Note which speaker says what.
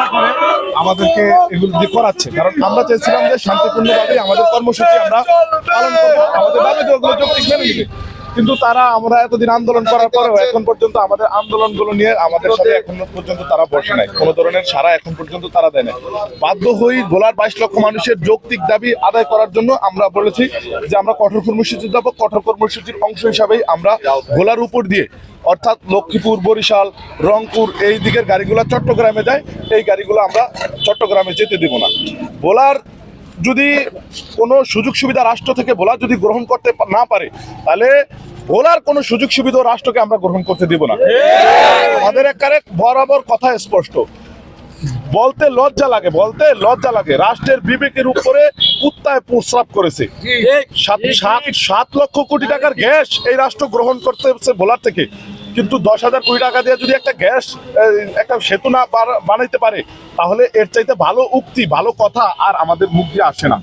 Speaker 1: ইচ্ছা করে আমাদেরকে এগুলো দিয়ে করাচ্ছে। কারণ আমরা চেয়েছিলাম যে শান্তিপূর্ণভাবে আমাদের কর্মসূচি আমরা পালন করব, আমাদের দাবি দেওয়াগুলো যৌক্তিক মেনে নিবে। কিন্তু তারা আমরা এতদিন আন্দোলন করার পরেও এখন পর্যন্ত আমাদের আন্দোলনগুলো নিয়ে আমাদের সাথে এখন পর্যন্ত তারা বসে নাই। কোনো ধরনের সারা এখন পর্যন্ত তারা দেয় বাধ্য হই ভোলার বাইশ লক্ষ মানুষের যৌক্তিক দাবি আদায় করার জন্য আমরা বলেছি যে আমরা কঠোর কর্মসূচি দেবো। কঠোর কর্মসূচির অংশ হিসাবেই আমরা ভোলার উপর দিয়ে অর্থাৎ লক্ষ্মীপুর বরিশাল রংপুর এই দিকের গাড়িগুলো চট্টগ্রামে যায় এই গাড়িগুলো আমরা চট্টগ্রামে যেতে দেব না। ভোলার যদি কোনো সুযোগ সুবিধা রাষ্ট্র থেকে ভোলা যদি গ্রহণ করতে না পারে তাহলে ভোলার কোনো সুযোগ সুবিধা রাষ্ট্রকে আমরা গ্রহণ করতে দিব না। আমাদের একারে বরাবর কথা স্পষ্ট। বলতে লজ্জা লাগে বলতে লজ্জা লাগে। রাষ্ট্রের বিবেকের উপরে কুত্তায় প্রস্রাব করেছে। সাত সাত সাত লক্ষ কোটি টাকার গ্যাস এই রাষ্ট্র গ্রহণ করতে হচ্ছে ভোলার থেকে। কিন্তু দশ হাজার কোটি টাকা দিয়ে যদি একটা গ্যাস একটা সেতু না বানাইতে পারে, তাহলে এর চাইতে ভালো উক্তি, ভালো কথা আর আমাদের মুখ দিয়ে আসে না।